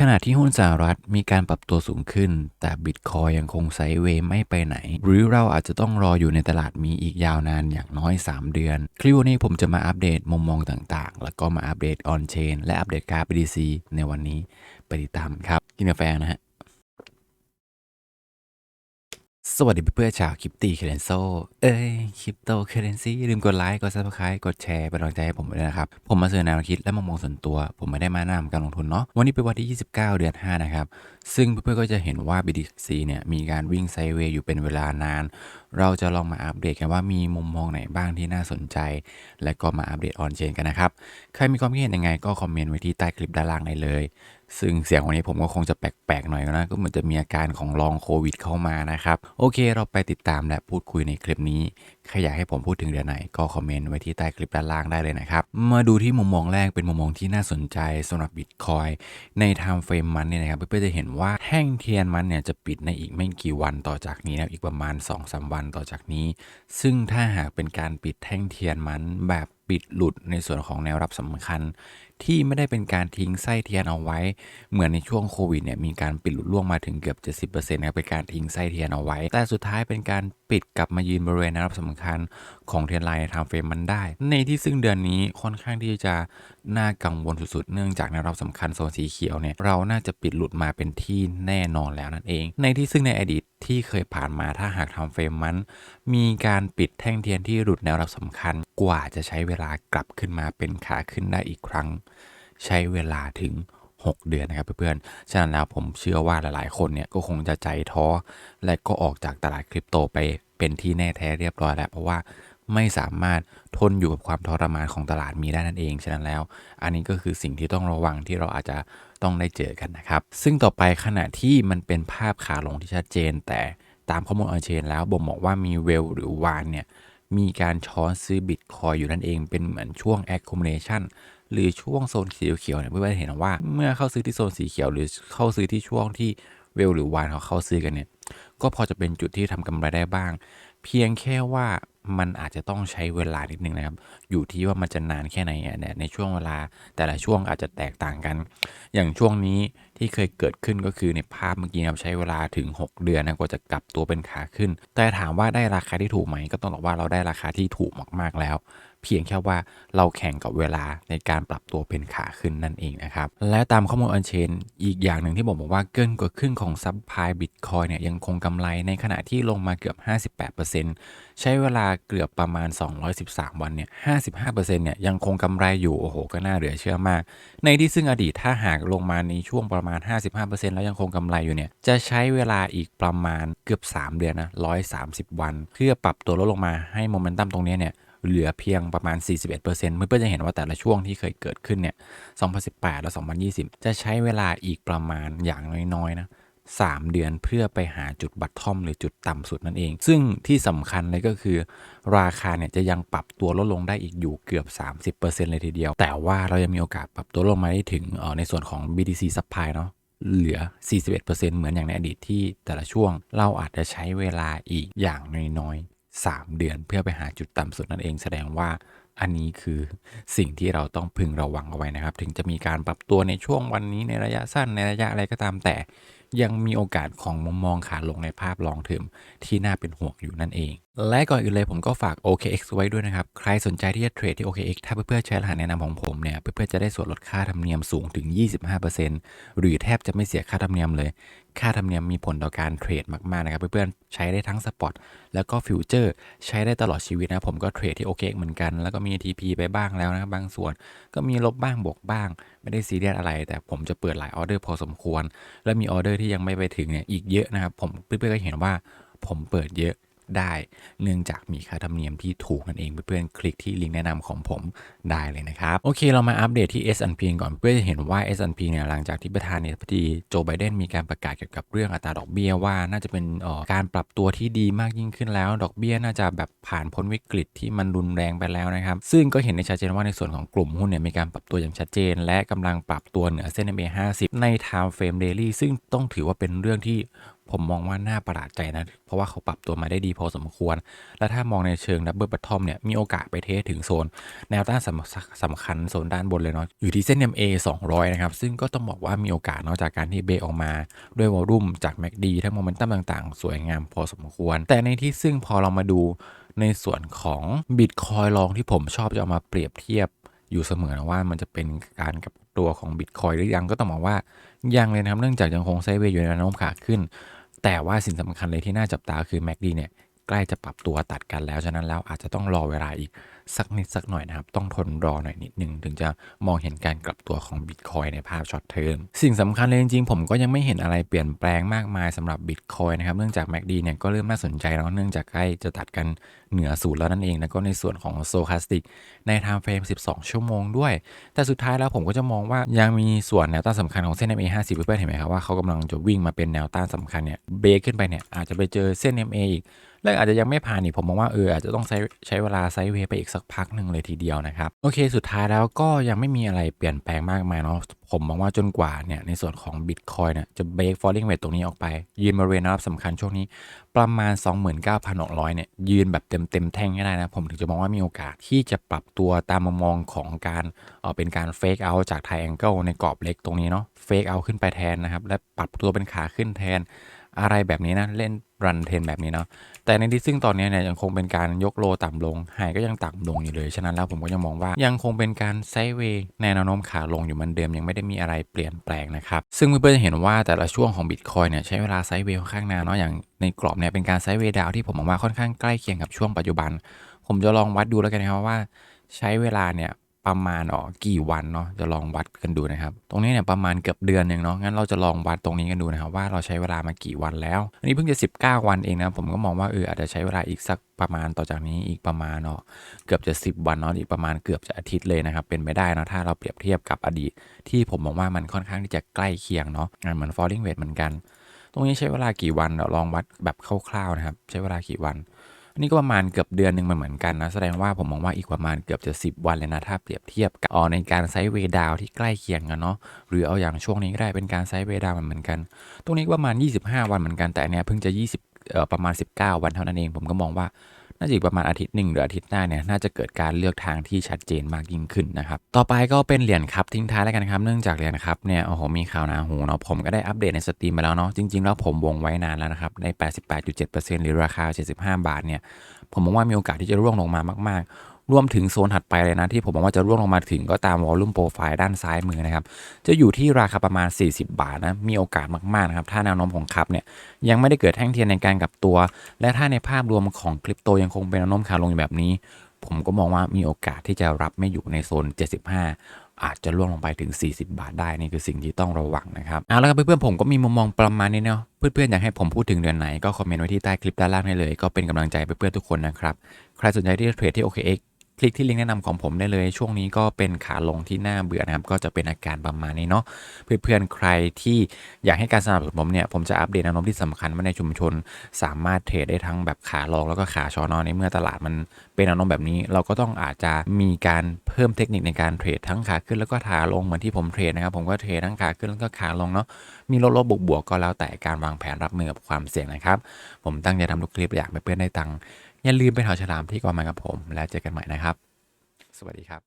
ขณะที่หุ้นสหรัฐมีการปรับตัวสูงขึ้น แต่บิตคอยยังคงไซด์เวย์ไม่ไปไหน หรือเราอาจจะต้องรออยู่ในตลาดมีอีกยาวนานอย่างน้อย 3 เดือน คลิปวันนี้ผมจะมาอัปเดตมุมมองต่างๆ แล้วก็มาอัปเดตออนเชนและอัปเดตการ BTC ในวันนี้ไปติดตามครับ กินกาแฟนะฮะ สวัสดีเพื่อนๆชาวคริปตี้เคเรนโซ เอ้ยคริปโตเคเรนซีลืมกดไลค์ กดซับสไครต์กดแชร์เป็นกำลังใจให้ผมด้วยนะครับ ผมมาเสนอแนวคิดและมุมมองส่วนตัว ผมไม่ได้มาแนะนำการลงทุนเนาะ วันนี้เป็นวันที่ 29 เดือน 5 นะครับ ซึ่งเพื่อนๆก็จะเห็นว่า BTC เนี่ย มีการวิ่งไซเวย์อยู่เป็นเวลานาน เราจะลองมาอัปเดตกันว่ามีมุมมองไหนบ้างที่น่าสนใจ และก็มาอัปเดตออนเชนกันนะครับ ใครมีความคิดเห็นยังไงก็คอมเมนต์ไว้ที่ใต้คลิปด้านล่างได้เลย ซึ่งเสียงวันนี้ผมก็คงจะแปลกๆหน่อยนะ ก็เหมือนจะมีอาการของลองโควิดเข้ามานะครับ โอเค เราไปติดตามและพูดคุยในคลิปนี้ ใครอยากให้ผมพูดถึงเดือนไหน ก็คอมเมนต์ไว้ที่ใต้คลิปด้านล่างได้เลยนะครับ มาดูที่มุมมองแรกเป็นมุมมองที่น่าสนใจสำหรับบิตคอยในไทม์เฟรมมันเนี่ยนะครับเพื่อๆจะเห็นว่าแท่งเทียนมันเนี่ยจะปิดในอีกไม่กี่วันต่อจากนี้นะอีกประมาณ2-3วันต่อจากนี้ ซึ่งถ้าหากเป็นการปิดแท่งเทียนมันแบบปิดหลุดในส่วนของแนวรับสำคัญ ที่ไม่ได้เป็นการทิ้งไส้เทียนเอาไว้ เหมือนในช่วงโควิดเนี่ยมีการปิดหลุดล่วงมาถึงเกือบ 70%นะครับเป็นการทิ้งไส้เทียนเอาไว้ แต่สุดท้ายเป็นการปิดกลับมายืนบริเวณนะครับสำคัญของเทียนไลน์ในไทม์เฟรมมันได้ ในที่ซึ่งเดือนนี้ค่อนข้างที่จะ น่ากังวลสุดๆ เนื่องจากแนวรับสำคัญโซนสีเขียวเนี่ยเราน่าจะปิดหลุดมาเป็นที่แน่นอนแล้วนั่นเอง ในที่ซึ่งในอดีตที่เคยผ่านมาถ้าหากทม์เฟรมมัน มีการปิดแท่งเทียนที่หลุดแนวรับสำคัญกว่าจะใช้เวลากลับขึ้นมาเป็นขาขึ้นได้อีกครั้ง ใช้เวลาถึง 6 เดือนนะครับเพื่อนๆ ฉะนั้นแล้วผมเชื่อว่าหลายๆ คนเนี่ยก็คงจะใจท้อ และก็ออกจากตลาดคริปโตไปเป็นที่แน่แท้เรียบร้อยแล้วเพราะว่า ไม่สามารถทนอยู่กับความทรมานของตลาดมีได้นั่นเอง ฉะนั้นแล้ว อันนี้ก็คือสิ่งที่ต้องระวังที่เราอาจจะต้องได้เจอกันนะครับ ซึ่งต่อไปขณะที่มันเป็นภาพขาลงที่ชัดเจน แต่ตามข้อมูลออนเชนแล้วบ่งบอกว่ามีเวลหรือวานเนี่ยมีการช้อนซื้อบิตคอยอยู่นั่นเองเป็นเหมือนช่วง accumulation หรือช่วงโซนสีเขียวเนี่ยเพื่อนๆเห็นว่า เมื่อเข้าซื้อที่โซนสีเขียวหรือเข้าซื้อที่ช่วงที่เวลหรือวานเขาเข้าซื้อกันเนี่ยก็พอจะเป็นจุดที่ทำกำไรได้บ้าง เพียงแค่ว่ามันอาจจะต้องใช้เวลานิดนึงนะครับ อยู่ที่ว่ามันจะนานแค่ไหนเนี่ยในช่วงเวลาแต่ละช่วงอาจจะแตกต่างกัน อย่างช่วงนี้ที่เคยเกิดขึ้นก็คือในภาพเมื่อกี้ครับใช้เวลาถึง 6 เดือนนะกว่าจะกลับตัวเป็นขาขึ้น แต่ถามว่าได้ราคาที่ถูกไหมก็ต้องบอกว่าเราได้ราคาที่ถูกมากๆแล้ว เพียงแค่ว่าเราแข่งกับเวลาในการปรับตัวเป็นขาขึ้นนั่นเองนะครับ และตามข้อมูลอันเชน อีกอย่างหนึ่งที่ผมบอกว่าเกินกว่าครึ่งของซับพลายบิตคอยเนี่ยยังคงกำไรในขณะที่ลงมาเกือบ 58%ใช้เวลาเกือบประมาณ 213 วันเนี่ย 55%เนี่ยยังคงกำไรอยู่โอ้โหก็น่าเหลือเชื่อมาก ในที่ซึ่งอดีตถ้าหากลงมาในช่วงประมาณ 55%แล้วยังคงกำไรอยู่เนี่ยจะใช้เวลาอีกประมาณเกือบ 3 เดือนนะ130 วัน เพื่อปรับตัวลดลงมาให้โมเมนตัมตรงนี้เนี่ย เหลือเพียงประมาณ 41%เพื่อนๆจะเห็นว่าแต่ละช่วงที่เคยเกิดขึ้นเนี่ย 2018 และ 2020 จะใช้เวลาอีกประมาณอย่างน้อยๆนะ3 เดือนเพื่อไปหาจุดบัตทอมหรือจุดต่ำสุดนั่นเอง ซึ่งที่สำคัญเลยก็คือ ราคาเนี่ยจะยังปรับตัวลดลงได้อีกอยู่เกือบ 30%เลยทีเดียว แต่ว่าเรายังมีโอกาสปรับตัวลงมาได้ถึงออในส่วนของ BTC Supply เนาะเหลือ 41%เหมือนอย่างในอดีตที่แต่ละช่วง เราอาจจะใช้เวลาอีกอย่างน้อยๆ 3 เดือนเพื่อไปหาจุดต่ำสุดนั่นเอง แสดงว่าอันนี้คือสิ่งที่เราต้องพึงระวังเอาไว้นะครับ ถึงจะมีการปรับตัวในช่วงวันนี้ในระยะสั้นในระยะอะไรก็ตามแต่ยังมีโอกาสของมุมมองขาลงในภาพลองเทอมที่น่าเป็นห่วงอยู่นั่นเอง และก่อนอื่นเลยผมก็ฝาก OKX ไว้ด้วยนะครับ ใครสนใจที่จะเทรดที่ OKX ถ้าเพื่อนๆใช้รหัสแนะนำของผมเนี่ย เพื่อนๆจะได้ส่วนลดค่าธรรมเนียมสูงถึง 25%หรือแทบจะไม่เสียค่าธรรมเนียมเลย ค่าธรรมเนียมมีผลต่อการเทรดมากๆนะครับ เพื่อนๆ ใช้ได้ทั้งสปอตแล้วก็ฟิวเจอร์ใช้ได้ตลอดชีวิตนะ ผมก็เทรดที่โอเคเหมือนกัน แล้วก็มี TP ไปบ้างแล้วนะบบางส่วน ก็มีลบบ้างบวกบ้าง ไม่ได้ซีเรียสอะไร แต่ผมจะเปิดหลายออเดอร์พอสมควร และมีออเดอร์ที่ยังไม่ไปถึงเนี่ยอีกเยอะนะครับผมเพื่อนๆก็เห็นว่าผมเปิดเยอะ ได้เนื่องจากมีค่าธรรมเนียมที่ถูกนั่นเองเพื่อนๆคลิกที่ลิงก์แนะนำของผมได้เลยนะครับโอเคเรามาอัปเดตที่ S&P ก่อนเพื่อจะเห็นว่า S&P เนี่ยหลังจากที่ประธานาธิบดีโจไบเดนมีการประกาศเกี่ยวกับเรื่องอัตราดอกเบี้ยว่าน่าจะเป็นออการปรับตัวที่ดีมากยิ่งขึ้นแล้ว ดอกเบี้ยน่าจะแบบผ่านพ้นวิกฤตที่มันรุนแรงไปแล้วนะครับซึ่งก็เห็นในชัดเจนว่าในส่วนของกลุ่มหุ้นเนี่ยมีการปรับตัวอย่างชัดเจน และกำลังปรับตัวเหนือเส้น MA 50 ใน time frame daily ซึ่งต้องถือว่าเป็นเรื่องที่ ผมมองว่าน่าประหลาดใจนะ เพราะว่าเขาปรับตัวมาได้ดีพอสมควร และถ้ามองในเชิงดับเบิลบัตทอมเนี่ยมีโอกาสไปเทสถึงโซน แนวต้านสำสำคัญโซนด้านบนเลยเนาะอยู่ที่เส้น MA 200 นะครับ ซึ่งก็ต้องบอกว่ามีโอกาสเนอกจากการที่เบออกมา ด้วยวอลลุ่มจาก MACD ทั้งโมเมนตัมต่างๆ สวยงามพอสมควร แต่ในที่ซึ่งพอเรามาดูในส่วนของบิตคอยลองที่ผมชอบจะเอามาเปรียบเทียบอยู่เสมอนะว่ามันจะเป็นการกับตัวของบิตคอยหรือยังก็ต้องบอกว่ายังเลยนะครับเนื่องจากยังคงไซเวย์อยู่ในแนวโน้มขาขึ้น แต่ว่าสิ่งสำคัญเลยที่น่าจับตาคือแม็กดีเนี่ยใกล้จะปรับตัวตัดกันแล้ว ฉะนั้นแล้วอาจจะต้องรอเวลาอีก สักนิดสักหน่อยนะครับ ต้องทนรอหน่อยนิดนึง ถึงจะมองเห็นการกลับตัวของ Bitcoin ในภาพช็อตเทอมสิ่งสำคัญเลยจริงๆ ผมก็ยังไม่เห็นอะไรเปลี่ยนแปลงมากมายสำหรับ Bitcoin นะครับ เนื่องจาก MACD เนี่ยก็เริ่มน่าสนใจแล้วเนื่องจากใกล้จะตัดกันเหนือศูนย์แล้วนั่นเอง แล้วก็ในส่วนของโซคาสติกใน time frame 12 ชั่วโมงด้วย แต่สุดท้ายแล้วผมก็จะมองว่ายังมีส่วนแนวต้านสำคัญของเส้น MA 50เพื่อนๆเห็นไหมครับว่าเขากำลังจะวิ่งมาเป็นแนวต้านสำคัญเนี่ยเบรกขึ้นไปเนี่ยอาจจะไปเจอเส้น MA อีก แล้วอาจจะยังไม่ผ่านอีกผมมองว่าเอออาจจะต้องใช้ใช้เวลาไซด์เวย์ไปอีกสักพักหนึ่งเลยทีเดียวนะครับ โอเคสุดท้ายแล้วก็ยังไม่มีอะไรเปลี่ยนแปลงมากมายเนาะผมมองว่าจนกว่าเนี่ยในส่วนของ Bitcoin เนี่ยจะเบรก falling wedge ตรงนี้ออกไป ยืนบริเวณรับสำคัญช่วงนี้ประมาณ 29,600เนี่ยยืนแบบเต็มเต็มแท่งได้นะ ผมถึงจะมองว่ามีโอกาสที่จะปรับตัวตามมุมมองของการเออเป็นการเฟกเอาจาก triangle ในกรอบเล็กตรงนี้เนาะเฟกเอาขึ้นไปแทนนะครับ และปรับตัวเป็นขาขึ้นแทน อะไรแบบนี้นะเล่นรันเทนแบบนี้เนาะแต่ในที่ซึ่งตอนนี้เนี่ยยังคงเป็นการยกโลต่ำลงไฮก็ยังต่ำลงอยู่เลย ฉะนั้นแล้วผมก็ยังมองว่ายังคงเป็นการไซเวย์ในแนวโน้มขาลงอยู่เหมือนเดิมยังไม่ได้มีอะไรเปลี่ยนแปลงนะครับ ซึ่งเพื่อนๆจะเห็นว่าแต่ละช่วงของบิตคอยเนี่ยใช้เวลาไซเวย์ค่อนข้างนานเนาะอย่างในกรอบเนี่ยเป็นการไซเวย์ดาวที่ผมมองว่าค่อนข้างใกล้เคียงกับช่วงปัจจุบัน ผมจะลองวัดดูแล้วกันนะครับว่าใช้เวลาเนี่ย ประมาณอ๋อกี่วันเนาะจะลองวัดกันดูนะครับ ตรงนี้เนี่ยประมาณเกือบเดือนหนึ่งเนาะงั้นเราจะลองวัดตรงนี้กันดูนะครับว่าเราใช้เวลามากี่วันแล้ว อันนี้เพิ่งจะ 19 วันเองนะผมก็มองว่าเอออาจจะใช้เวลาอีกสักประมาณต่อจากนี้อีกประมาณเนาะเกือบจะ 10 วันเนาะอีกประมาณเกือบจะอาทิตย์เลยนะครับเป็นไปได้นะถ้าเราเปรียบเทียบกับอดีต ที่ผมมองว่ามันค่อนข้างที่จะใกล้เคียงเนาะเหมือน falling wedge เหมือนกัน ตรงนี้ใช้เวลากี่วันเดี๋ยวลองวัดแบบคร่าวๆนะครับใช้เวลากี่วัน อันนี้ก็ประมาณเกือบเดือนหนึ่งมันเหมือนกันนะแสดงว่าผมมองว่าอีกประมาณเกือบจะ 10 วันเลยนะถ้าเปรียบเทียบกับออในการไซด์เวดาวที่ใกล้เคียงกันเนาะหรือเอาอย่างช่วงนี้ก็ได้เป็นการไซด์เวดาวเหมือนกัน ตรงนี้ก็ประมาณ 25 วันเหมือนกันแต่เนี้ยเพิ่งจะ 20เอ่อประมาณ 19 วันเท่านั้นเอง ผมก็มองว่า น่าจะอีกประมาณอาทิตย์หนึ่งหรืออาทิตย์หน้าเนี่ยน่าจะเกิดการเลือกทางที่ชัดเจนมากยิ่งขึ้นนะครับต่อไปก็เป็นเหรียญครับทิ้งท้ายแล้วกันครับเนื่องจากเหรียญครับเนี่ยโอ้โหมีข่าวหนาหูเนาะผมก็ได้อัปเดตในสตรีมไปแล้วเนาะจริงๆแล้วผมวงไว้นานแล้วนะครับใน 88.7%หรือราคา 75 บาทเนี่ยผมมองว่ามีโอกาสที่จะร่วงลงมามากๆ รวมถึงโซนถัดไปเลยนะที่ผมมองว่าจะร่วงลงมาถึงก็ตามวอลลุ่มโปรไฟล์ด้านซ้ายมือนะครับ จะอยู่ที่ราคาประมาณ 40 บาทนะ มีโอกาสมาก ๆ นะครับ ถ้าแนวโน้มของครับเนี่ยยังไม่ได้เกิดแท่งเทียนในการกลับตัว และถ้าในภาพรวมของคริปโตยังคงเป็นแนวโน้มขาลงอยู่แบบนี้ ผมก็มองว่ามีโอกาสที่จะรับไม่อยู่ในโซน 75อาจจะล่วงลงไปถึง 40 บาทได้นี่คือสิ่งที่ต้องระวังนะครับเอาละครับเพื่อนๆผมก็มีมุมมองประมาณนี้เนาะเพื่อนๆอยากให้ผมพูดถึงเดือนไหนก็คอมเมนต์ไว้ที่ใต้คลิปด้านล่างได้เลย ก็เป็นกำลังใจไปเพื่อนๆทุกคนนะครับ ใครสนใจที่จะเทรดที่ OKX คลิกที่ลิงก์แนะนำของผมได้เลย ช่วงนี้ก็เป็นขาลงที่น่าเบื่อนะครับ ก็จะเป็นอาการประมาณนี้เนาะเพื่อนๆใครที่อยากให้การสนับสนุนผมเนี่ยผมจะอัปเดตแนวโน้มที่สำคัญว่าในชุมชน สามารถเทรดได้ทั้งแบบขาลงแล้วก็ขาชอนอนในเมื่อตลาดมันเป็นแนวโน้มแบบนี้ เราก็ต้องอาจจะมีการเพิ่มเทคนิคในการเทรดทั้งขาขึ้นแล้วก็ขาลงเหมือนที่ผมเทรดนะครับผมก็เทรดทั้งขาขึ้นแล้วก็ขาลงเนาะมีลดลบบวกบวกๆก็แล้วแต่การวางแผนรับมือกับความเสี่ยงนะครับ ผมตั้งใจทำทุกคลิปอยากให้เพื่อนได้ตังค์ อย่าลืมไปถอดฉลามที่กองมากับผม แล้วเจอกันใหม่นะครับ สวัสดีครับ